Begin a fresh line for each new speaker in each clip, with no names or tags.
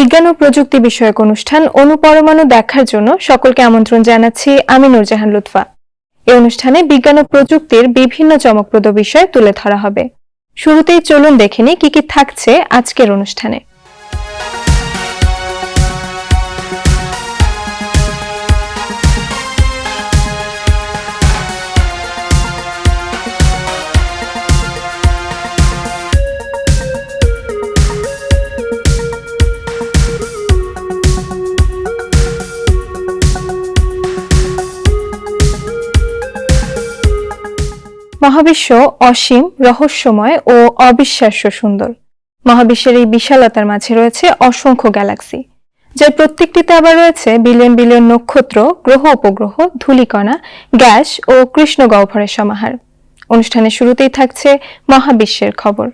বিজ্ঞান ও প্রযুক্তি বিষয়ক অনুষ্ঠান অনুপরমাণু দেখার জন্য সকলকে আমন্ত্রণ জানাচ্ছি আমি নুরজাহান লুৎফা। এই অনুষ্ঠানে বিজ্ঞান ও প্রযুক্তির বিভিন্ন চমকপ্রদ বিষয় তুলে ধরা হবে। শুরুতেই চলুন দেখেনি কি কি থাকছে আজকের অনুষ্ঠানে। মহাবিশ্ব অসীম, রহস্যময় ও অবিশ্বাস্য সুন্দর। মহাবিশ্বের এই বিশালতার মাঝে রয়েছে অসংখ্য গ্যালাক্সি, যার প্রত্যেকটিতে আবার রয়েছে বিলিয়ন বিলিয়ন নক্ষত্র, গ্রহ উপগ্রহ, ধূলিকণা, গ্যাস ও কৃষ্ণ গহ্বরের সমাহার। অনুষ্ঠানের শুরুতেই থাকছে মহাবিশ্বের খবর।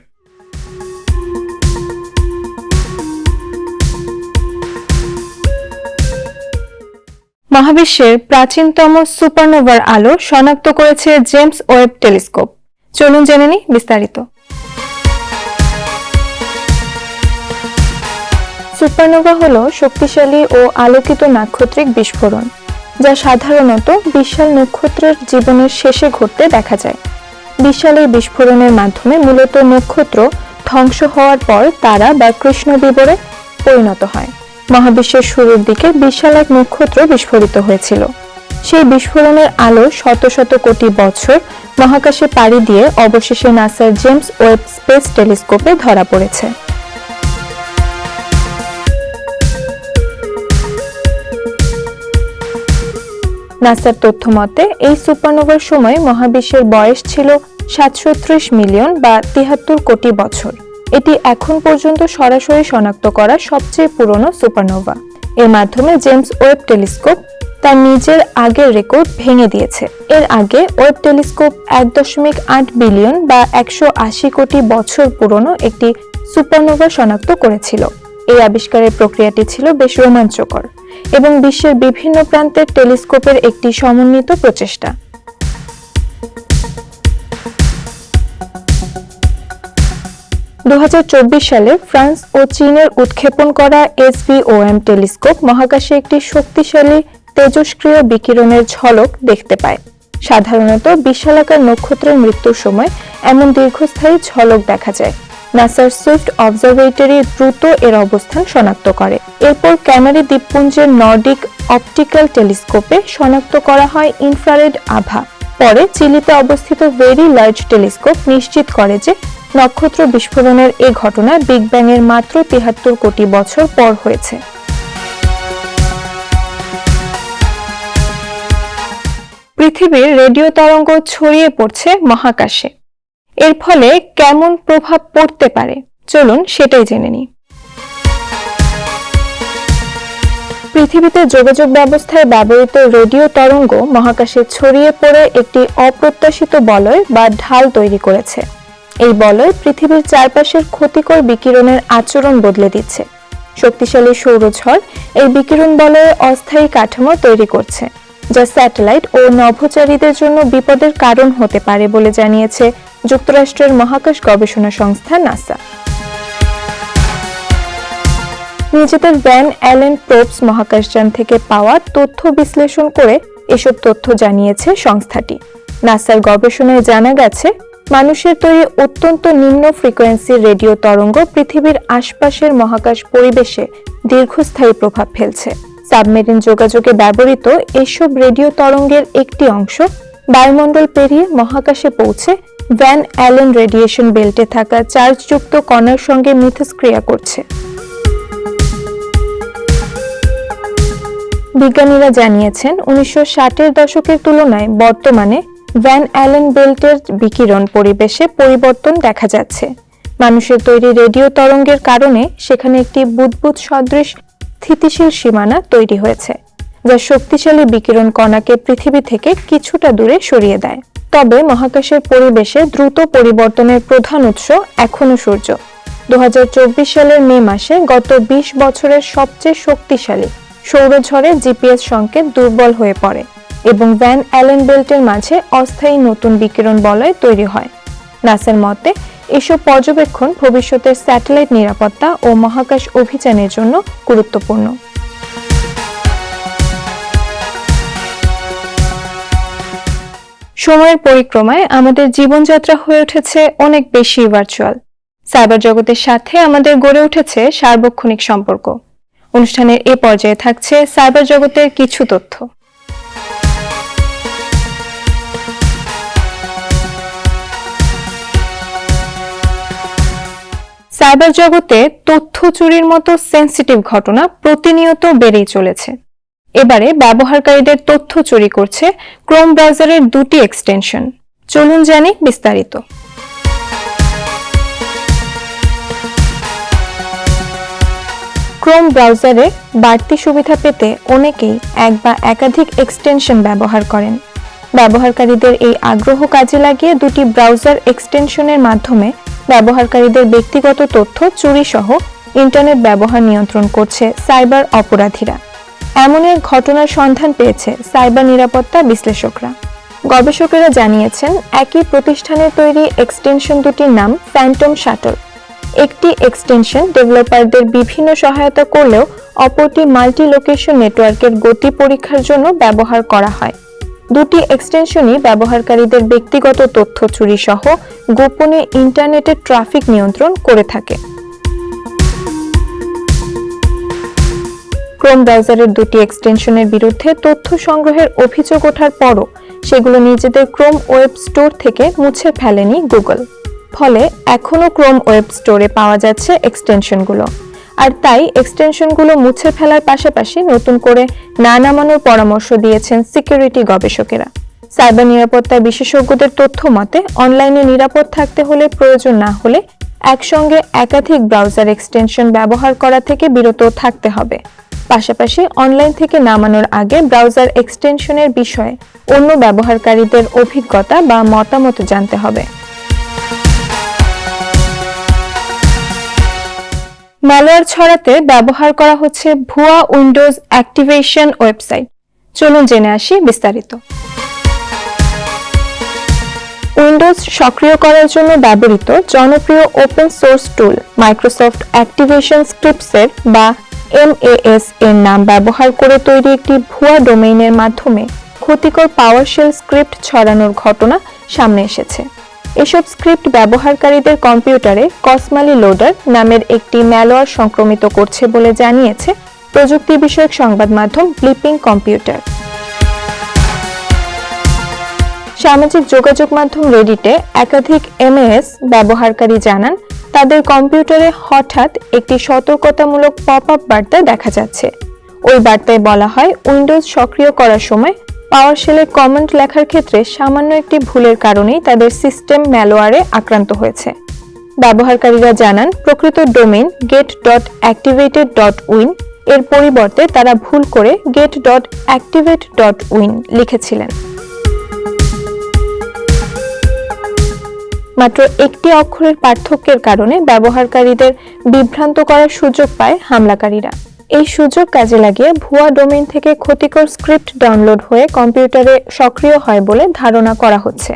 মহাবিশ্বের প্রাচীনতম সুপারনোভার আলো শনাক্ত করেছে জেমস ওয়েব টেলিস্কোপ। চলুন জেনে নিই বিস্তারিত। সুপারনোভা হলো শক্তিশালী ও আলোকিত নাক্ষত্রিক বিস্ফোরণ, যা সাধারণত বিশাল নক্ষত্রের জীবনের শেষে ঘটতে দেখা যায়। বিশাল এই বিস্ফোরণের মাধ্যমে মূলত নক্ষত্র ধ্বংস হওয়ার পর তারা বা কৃষ্ণ বিবরে পরিণত হয়। মহাবিশ্বের শুরুর দিকে বিশাল এক নক্ষত্র বিস্ফোরিত হয়েছিল। সেই বিস্ফোরণের আলো শত শত কোটি বছর মহাকাশে পাড়ি দিয়ে অবশেষে নাসার জেমস ওয়েব স্পেস টেলিস্কোপে ধরা পড়েছে। নাসার তথ্য মতে, এই সুপারনোভার সময় মহাবিশ্বের বয়স ছিল সাতশো মিলিয়ন বা তিহাত্তর কোটি বছর। এটি এখন পর্যন্ত সরাসরি শনাক্ত করা সবচেয়ে পুরনো সুপারনোভা। এর মাধ্যমে জেমস ওয়েব টেলিস্কোপ তার নিজের আগের রেকর্ড ভেঙে দিয়েছে। এর আগে ওয়েব টেলিস্কোপ এক দশমিক আট বিলিয়ন বা একশো আশি কোটি বছর পুরনো একটি সুপারনোভা শনাক্ত করেছিল। এই আবিষ্কারের প্রক্রিয়াটি ছিল বেশ রোমাঞ্চকর এবং বিশ্বের বিভিন্ন প্রান্তের টেলিস্কোপের একটি সমন্বিত প্রচেষ্টা। দু হাজার চব্বিশ সালে ফ্রান্স ও চীনের উৎক্ষেপণ করা এসভিওএম টেলিস্কোপ মহাকাশে একটি শক্তিশালী তেজস্ক্রিয় বিকিরণের ঝলক দেখতে পায়। সাধারণত বিশালাকার নক্ষত্রের মৃত্যুর সময় এমন দীর্ঘস্থায়ী ঝলক দেখা যায়। নাসার সুইফট অবজারভেটরি দ্রুত এর অবস্থান শনাক্ত করে। এরপর ক্যানারি দ্বীপপুঞ্জের নর্ডিক অপটিক্যাল টেলিস্কোপে শনাক্ত করা হয় ইনফ্রারেড আভা। পরে চিলিতে অবস্থিত ভেরি লার্জ টেলিস্কোপ নিশ্চিত করে যে নক্ষত্র বিস্ফোরণের এ ঘটনা বিগ ব্যাং এর মাত্র তিহাত্তর কোটি বছর পর হয়েছে। পৃথিবীর রেডিও তরঙ্গ ছড়িয়ে পড়ছে মহাকাশে। এর ফলে কেমন প্রভাব পড়তে পারে? চলুন সেটাই জেনে নিই। পৃথিবীতে যোগাযোগ ব্যবস্থায় ব্যবহৃত রেডিও তরঙ্গ মহাকাশে ছড়িয়ে পড়ে একটি অপ্রত্যাশিত বলয় বা ঢাল তৈরি করেছে। এই বলয় পৃথিবীর চারপাশের ক্ষতিকর বিকিরণের আচরণ বদলে দিচ্ছে। শক্তিশালী সৌরঝড় এই বিকিরণ বলয়ে অস্থায়ী কাঠামো তৈরি করছে, যা স্যাটেলাইট ও নভোচারীদের জন্য বিপদের কারণ হতে পারে বলে জানিয়েছে যুক্তরাষ্ট্রের মহাকাশ গবেষণা সংস্থা নাসা। নিজেদের ভ্যান অ্যালেন প্রোপস মহাকাশযান থেকে পাওয়া তথ্য বিশ্লেষণ করে এসব তথ্য জানিয়েছে সংস্থাটি। নাসার গবেষণায় জানা গেছে মানুষের তৈরি অত্যন্ত নিম্ন ফ্রিকোয়েন্সির রেডিও তরঙ্গ পৃথিবীর আশপাশের মহাকাশ পরিবেশে দীর্ঘস্থায়ী প্রভাব ফেলছে। সাবমেরিন যোগাযোগে ব্যবহৃত এসব রেডিও তরঙ্গের একটি অংশ বায়ুমণ্ডল পেরিয়ে মহাকাশে পৌঁছে ভ্যান অ্যালেন রেডিয়েশন বেল্টে থাকা চার্জযুক্ত কণার সঙ্গে মিথস্ক্রিয়া করছে। বিজ্ঞানীরা জানিয়েছেন, উনিশশো ষাটের দশকের তুলনায় বর্তমানে ভ্যান অ্যালেন বেল্টের বিকিরণ পরিবেশে পরিবর্তন দেখা যাচ্ছে। মানুষের তৈরি রেডিও তরঙ্গের কারণে সেখানে একটি বুদবুদ সদৃশ স্থিতিশীল সীমানা তৈরি হয়েছে, যা শক্তিশালী বিকিরণ কণাকে পৃথিবী থেকে কিছুটা দূরে সরিয়ে দেয়। তবে মহাকাশের পরিবেশে দ্রুত পরিবর্তনের প্রধান উৎস এখনও সূর্য। দু হাজার চব্বিশ সালের মে মাসে গত ২০ বছরের সবচেয়ে শক্তিশালী সৌরঝড়ে জিপিএস সংকেত দুর্বল হয়ে পড়ে। এবং ভ্যান অ্যালেন বেল্টের মাঝে অস্থায়ী নতুন বিকিরণ বলয় তৈরি হয়। নাসের মতে, এসব পর্যবেক্ষণ ভবিষ্যতের স্যাটেলাইট নিরাপত্তা ও মহাকাশ অভিযানের জন্য গুরুত্বপূর্ণ। সময়ের পরিক্রমায় আমাদের জীবনযাত্রা হয়ে উঠেছে অনেক বেশি ভার্চুয়াল সাইবার জগতের সাথে আমাদের গড়ে উঠেছে সার্বক্ষণিক সম্পর্ক। অনুষ্ঠানের এ পর্যায়ে থাকছে সাইবার জগতের কিছু তথ্য। সাইবার জগতে তথ্য চুরির মতো সেন্সিটিভ ঘটনা প্রতিনিয়ত বেড়েই চলেছে। এবারে ব্যবহারকারীদের তথ্য চুরি করছে ক্রোম ব্রাউজারের দুটি এক্সটেনশন চলুন জানি বিস্তারিত। ক্রোম ব্রাউজারে বাড়তি সুবিধা পেতে অনেকেই এক বা একাধিক এক্সটেনশন ব্যবহার করেন। ব্যবহারকারীদের এই আগ্রহ কাজে লাগিয়ে দুটি ব্রাউজার এক্সটেনশনের মাধ্যমে ব্যবহারকারীদের ব্যক্তিগত তথ্য চুরি সহ ইন্টারনেট ব্যবহার নিয়ন্ত্রণ করছে সাইবার অপরাধীরা। এমন এক ঘটনার সন্ধান পেয়েছে সাইবার নিরাপত্তা বিশ্লেষকরা। গবেষকেরা জানিয়েছেন, একই প্রতিষ্ঠানের তৈরি এক্সটেনশন দুটির নাম ফ্যান্টম শাটল। একটি এক্সটেনশন ডেভেলপারদের বিভিন্ন সহায়তা করলেও অপরটি মাল্টি লোকেশন নেটওয়ার্কের গতি পরীক্ষার জন্য ব্যবহার করা হয়। দুটি এক্সটেনশনই ব্যবহারকারীদের ব্যক্তিগত তথ্য চুরি সহ গোপনে ইন্টারনেটের ট্রাফিক নিয়ন্ত্রণ করে থাকে। ক্রোম ব্রাউজারের দুটি এক্সটেনশনের বিরুদ্ধে তথ্য সংগ্রহের অভিযোগ ওঠার পরও সেগুলো নিজেদের ক্রোম ওয়েব স্টোর থেকে মুছে ফেলেনি গুগল ফলে এখনও ক্রোম ওয়েব স্টোরে পাওয়া যাচ্ছে এক্সটেনশনগুলো আর তাই এক্সটেনশনগুলো মুছে ফেলার পাশাপাশি নতুন করে না নামানোর পরামর্শ দিয়েছেন সিকিউরিটি গবেষকেরা। সাইবার নিরাপত্তা বিশেষজ্ঞদের তথ্য মতে, অনলাইনে নিরাপদ থাকতে হলে প্রয়োজন না হলে একসঙ্গে একাধিক ব্রাউজার এক্সটেনশন ব্যবহার করা থেকে বিরত থাকতে হবে। পাশাপাশি অনলাইন থেকে নামানোর আগে ব্রাউজার এক্সটেনশনের বিষয়ে অন্য ব্যবহারকারীদের অভিজ্ঞতা বা মতামত জানতে হবে। ম্যালওয়্যার ছড়াতে ব্যবহার করা হচ্ছে ভুয়া উইন্ডোজ অ্যাক্টিভেশন ওয়েবসাইট চলুন জেনে আসি বিস্তারিত। উইন্ডোজ সক্রিয় করার জন্য ব্যবহৃত জনপ্রিয় open source tool Microsoft activation স্ক্রিপ্টসের বা এমএএস এর নাম ব্যবহার করে তৈরি একটি ভুয়া ডোমেইনের মাধ্যমে ক্ষতিকর পাওয়ারশেল স্ক্রিপ্ট ছড়ানোর ঘটনা সামনে এসেছে। এসব স্ক্রিপ্ট ব্যবহারকারীদের কম্পিউটারে কসমালি লোডার নামের একটি ম্যালওয়্যার সংক্রমিত করছে বলে জানিয়েছে প্রযুক্তি বিষয়ক সংবাদ মাধ্যম ব্লিপিং কম্পিউটার। সামাজিক যোগাযোগ মাধ্যম রেডিটে একাধিক এমএএস ব্যবহারকারী জানান, তাদের কম্পিউটারে হঠাৎ একটি সতর্কতামূলক পপ আপ বার্তা দেখা যাচ্ছে। ওই বার্তায় বলা হয়, উইন্ডোজ সক্রিয় করার সময় পাওয়ার শেলে কমেন্ট লেখার ক্ষেত্রে সামান্য একটি ভুলের কারণেই তাদের সিস্টেম ম্যালওয়ারে আক্রান্ত হয়েছে। ব্যবহারকারীরা জানান, প্রকৃত domain get dot activated dot win এর পরিবর্তে তারা ভুল করে get dot activate dot win লিখেছিলেন। মাত্র একটি অক্ষরের পার্থক্যের কারণে ব্যবহারকারীদের বিভ্রান্ত করার সুযোগ পায় হামলাকারীরা। এই সুযোগ কাজে লাগিয়ে ভুয়া ডোমেন থেকে ক্ষতিকর স্ক্রিপ্ট ডাউনলোড হয়ে কম্পিউটারে সক্রিয় হয় বলে ধারণা করা হচ্ছে।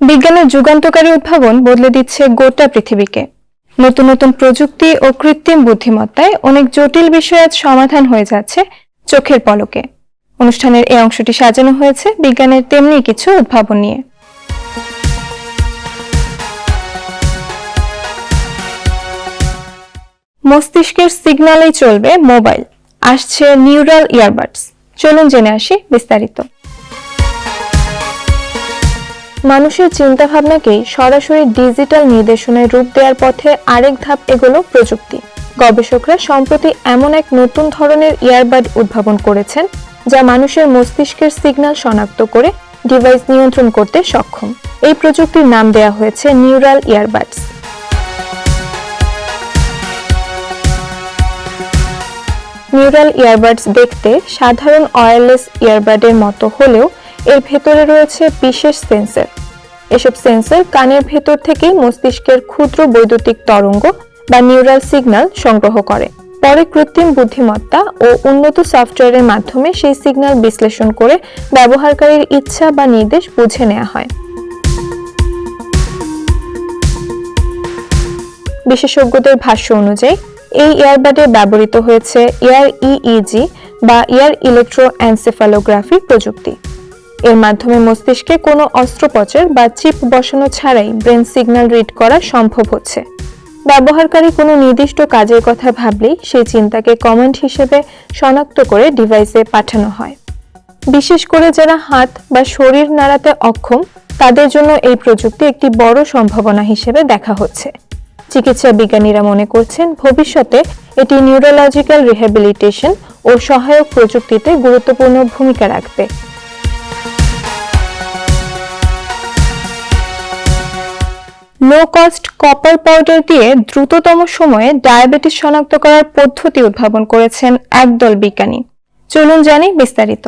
বিজ্ঞানের যুগান্তকারী উদ্ভাবন বদলে দিচ্ছে গোটা পৃথিবীকে। নতুন নতুন প্রযুক্তি ও কৃত্রিম বুদ্ধিমত্তায় অনেক জটিল বিষয় আজ সমাধান হয়ে যাচ্ছে চোখের পলকে। অনুষ্ঠানের এই অংশটি সাজানো হয়েছে বিজ্ঞানের তেমনি কিছু উদ্ভাবন নিয়ে। মস্তিষ্কের সিগন্যালেই চলবে মোবাইল। আসছে নিউরাল ইয়ারবাডস। চলুন জেনে আসি বিস্তারিত। মানুষের চিন্তাভাবনাকেই সরাসরি ডিজিটাল নির্দেশনায় রূপ দেওয়ার পথে আরেক ধাপ এগোলো প্রযুক্তি। গবেষকরা সম্প্রতি এমন এক নতুন ধরনের ইয়ারবাড উদ্ভাবন করেছেন, যা মানুষের মস্তিষ্কের সিগন্যাল শনাক্ত করে ডিভাইস নিয়ন্ত্রণ করতে সক্ষম। এই প্রযুক্তির নাম দেওয়া হয়েছে নিউরাল ইয়ারবাডস। নিউরাল ইয়ারবাডস দেখতে সাধারণ ওয়্যারলেস ইয়ারবাডের মতো হলেও এর ভেতরে রয়েছে বিশেষ সেন্সর। এসব সেন্সর কানের ভেতর থেকেই মস্তিষ্কের ক্ষুদ্র বৈদ্যুতিক তরঙ্গ বা নিউরাল সিগন্যাল সংগ্রহ করে। পরে কৃত্রিম বুদ্ধিমত্তা ও উন্নত সফটওয়্যারের মাধ্যমে সেই সিগন্যাল বিশ্লেষণ করে ব্যবহারকারীর ইচ্ছা বা নির্দেশ বুঝে নেওয়া হয়। বিশেষজ্ঞদের ভাষ্য অনুযায়ী এই ইয়ারবাডে ব্যবহৃত হয়েছে এয়ার ইইজি বা এয়ার ইলেকট্রো অ্যানসেফালোগ্রাফি প্রযুক্তি। এর মাধ্যমে মস্তিষ্কে কোনো অস্ত্রোপচার বা চিপ বসানো ছাড়াই ব্রেন সিগন্যাল রিড করা সম্ভব হচ্ছে। ব্যবহারকারী কোনো নির্দিষ্ট কাজের কথা ভাবলেই সেই চিন্তাকে কমেন্ট হিসেবে শনাক্ত করে ডিভাইসে পাঠানো হয়। বিশেষ করে যারা হাত বা শরীর নাড়াতে অক্ষম, তাদের জন্য এই প্রযুক্তি একটি বড় সম্ভাবনা হিসেবে দেখা হচ্ছে। চিকিৎসা বিজ্ঞানীরা মনে করছেন ভবিষ্যতে এটি নিউরোলজিক্যাল রিহ্যাবিলিটেশন ও সহায়ক প্রযুক্তিতে গুরুত্বপূর্ণ ভূমিকা রাখবে। লো কস্ট কপার পাউডার দিয়ে দ্রুততম সময়ে ডায়াবেটিস শনাক্ত করার পদ্ধতি উদ্ভাবন করেছেন একদল বিজ্ঞানী। চলুন জানি বিস্তারিত।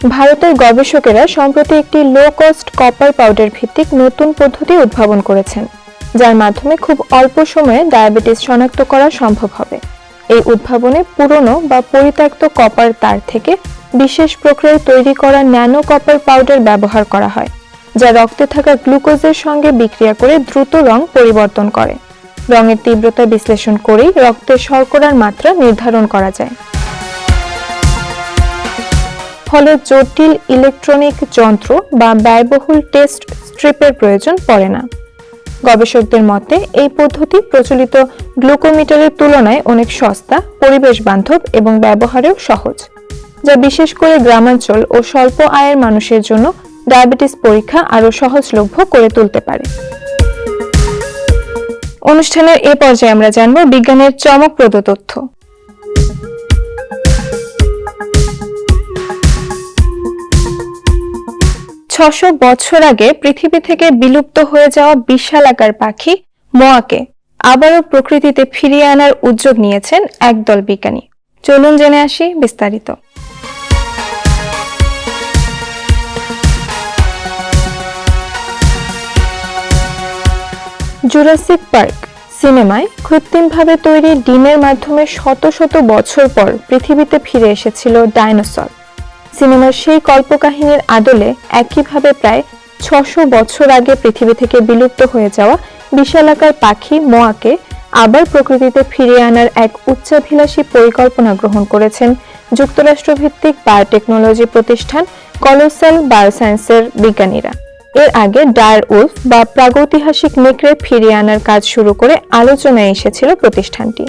ভারতের গবেষকেরা সম্প্রতি একটি লো কস্ট কপার পাউডার ভিত্তিক নতুন পদ্ধতি উদ্ভাবন করেছেন, যার মাধ্যমে খুব অল্প সময়ে ডায়াবেটিস শনাক্ত করা সম্ভব হবে। এই উদ্ভাবনে পুরনো বা পরিত্যক্ত কপার তার থেকে বিশেষ প্রক্রিয়ায় তৈরি করা ন্যানো কপার পাউডার ব্যবহার করা হয়, যা রক্তে থাকা গ্লুকোজের সঙ্গে বিক্রিয়া করে দ্রুত রং পরিবর্তন করে। রঙের তীব্রতা বিশ্লেষণ করেই রক্তে শর্করার মাত্রা নির্ধারণ করা যায়। ফলে জটিল ইলেকট্রনিক যন্ত্র বা ব্যয়বহুল টেস্ট স্ট্রিপের প্রয়োজন পড়ে না। গবেষকদের মতে, এই পদ্ধতি প্রচলিত গ্লুকোমিটারের তুলনায় অনেক সস্তা, পরিবেশ বান্ধব এবং ব্যবহারেও সহজ, যা বিশেষ করে গ্রামাঞ্চল ও স্বল্প আয়ের মানুষের জন্য ডায়াবেটিস পরীক্ষা আরও সহজলভ্য করে তুলতে পারে। অনুষ্ঠানের এ পর্যায়ে আমরা জানব বিজ্ঞানের চমকপ্রদ তথ্য। ছশো বছর আগে পৃথিবী থেকে বিলুপ্ত হয়ে যাওয়া বিশালাকার পাখি মোয়াকে আবারও প্রকৃতিতে ফিরিয়ে আনার উদ্যোগ নিয়েছেন একদল বিজ্ঞানী। চলুন জেনে আসি বিস্তারিত। জুরাসিক পার্ক সিনেমায় কৃত্রিমভাবে তৈরি ডিমের মাধ্যমে শত শত বছর পর পৃথিবীতে ফিরে এসেছিল ডাইনোসর। সিনেমার সেই কল্পকাহিনীর আদলে একইভাবে প্রায় ছশো বছর আগে পৃথিবী থেকে বিলুপ্ত হয়ে যাওয়া বিশালাকার পাখি মোয়াকে আবার প্রকৃতিতে ফিরিয়ে আনার এক উচ্চাভিলাষী পরিকল্পনা গ্রহণ করেছেন যুক্তরাষ্ট্রভিত্তিক বায়োটেকনোলজি প্রতিষ্ঠান কলোসাল বায়োসায়েন্সের বিজ্ঞানীরা। এর আগে ডায়ার উলফ বা প্রাগৈতিহাসিক নেকড়ে ফিরিয়ে আনার কাজ শুরু করে আলোচনায় এসেছিল প্রতিষ্ঠানটি।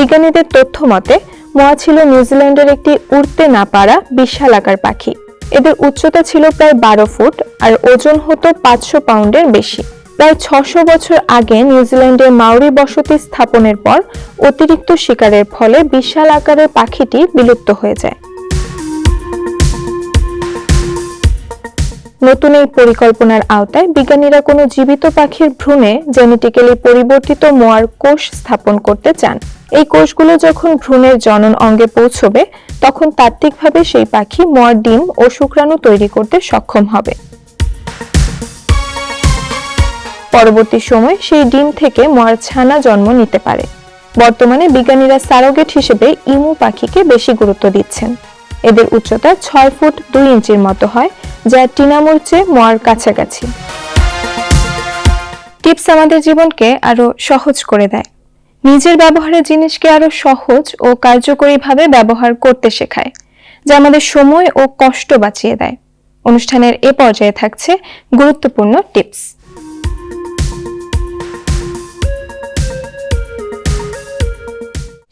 বিজ্ঞানীদের তথ্য মতে, মোয়া ছিল নিউজিল্যান্ডের একটি উড়তে না পারা বিশাল আকার পাখি। এদের উচ্চতা ছিল প্রায় বারো ফুট আর ওজন হতো পাঁচশো পাউন্ডের বেশি। প্রায় ছশো বছর আগে নিউজিল্যান্ডে মাউরি বসতি স্থাপনের পর অতিরিক্ত শিকারের ফলে বিশাল আকারের পাখিটি বিলুপ্ত হয়ে যায়। নতুন এই পরিকল্পনার আওতায় বিজ্ঞানীরা কোনো জীবিত পাখির ভ্রূণে জেনেটিক্যালি পরিবর্তিত মোয়ার কোষ স্থাপন করতে চান। এই কোষগুলো যখন ভ্রূণের জনন অঙ্গে পৌঁছবে, তখন তাত্ত্বিকভাবে সেই পাখি মোয়ার ডিম ও শুক্রাণু তৈরি করতে সক্ষম হবে। পরবর্তী সময় সেই ডিম থেকে মোয়ার ছানা জন্ম নিতে পারে। বর্তমানে বিজ্ঞানীরা সারোগেট হিসেবে ইমু পাখিকে বেশি গুরুত্ব দিচ্ছেন। এদের উচ্চতা ছয় ফুট দুই ইঞ্চির মতো হয়, যা টিনামুর চেয়ে মোয়ার কাছাকাছি। টিপস আমাদের জীবনকে আরও সহজ করে দেয়। নিজের ব্যবহারের জিনিসকে আরও সহজ ও কার্যকরীভাবে ব্যবহার করতে শেখায়, যা আমাদের সময় ও কষ্ট বাঁচিয়ে দেয়। অনুষ্ঠানের এ পর্যায়ে থাকছে গুরুত্বপূর্ণ টিপস।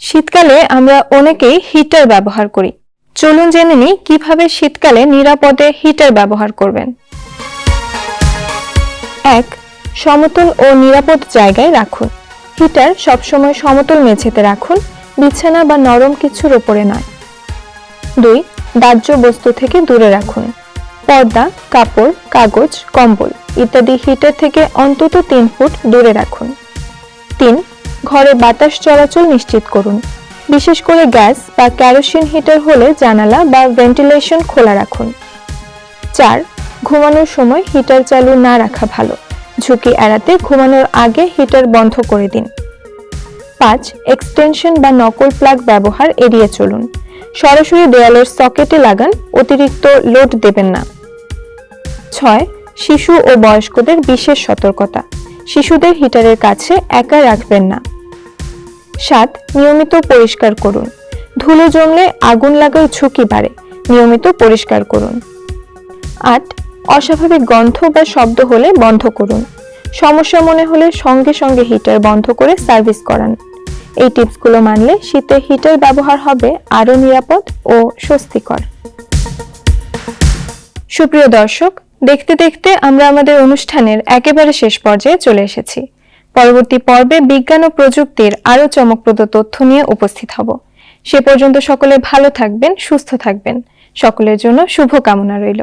শীতকালে আমরা অনেকেই হিটার ব্যবহার করি চলুন জেনে নিই কীভাবে শীতকালে নিরাপদে হিটার ব্যবহার করবেন। এক, সমতল ও নিরাপদ জায়গায় রাখুন। হিটার সবসময় সমতল মেঝেতে রাখুন, বিছানা বা নরম কিছুর উপরে নয়। দুই, দাহ্য বস্তু থেকে দূরে রাখুন। পর্দা, কাপড়, কাগজ, কম্বল ইত্যাদি হিটার থেকে অন্তত তিন ফুট দূরে রাখুন। তিন, ঘরে বাতাস চলাচল নিশ্চিত করুন। বিশেষ করে গ্যাস বা ক্যারোসিন হিটার হলে জানালা বা ভেন্টিলেশন খোলা রাখুন। চার, ঘুমানোর সময় হিটার চালু না রাখা ভালো। ঝুঁকি এড়াতে ঘুমানোর আগে হিটার বন্ধ করে দিন। পাঁচ, এক্সটেনশন বা নকল প্লাগ ব্যবহার এড়িয়ে চলুন। সরাসরি দেয়ালের সকেটে লাগান, অতিরিক্ত লোড দেবেন না। ছয়, শিশু ও বয়স্কদের বিশেষ সতর্কতা। শিশুদের হিটারের কাছে একা রাখবেন না। সাত নিয়মিত পরিষ্কার করুন। ধুলো জমলে আগুন লাগার ঝুঁকি বাড়ে, নিয়মিত পরিষ্কার করুন। আট, অস্বাভাবিক গন্ধ বা শব্দ হলে বন্ধ করুন। সমস্যা মনে হলে সঙ্গে সঙ্গে হিটার বন্ধ করে সার্ভিস করান। এই টিপসগুলো মানলে শীতে হিটার ব্যবহার হবে আরও নিরাপদ ও স্বস্তিকর। সুপ্রিয় দর্শক, দেখতে দেখতে আমরা আমাদের অনুষ্ঠানের একেবারে শেষ পর্যায়ে চলে এসেছি। পরবর্তী পর্বে বিজ্ঞান ও প্রযুক্তির আরও চমকপ্রদ তথ্য নিয়ে উপস্থিত হব। সে পর্যন্ত সকলে ভালো থাকবেন, সুস্থ থাকবেন। সকলের জন্য শুভ কামনা রইল।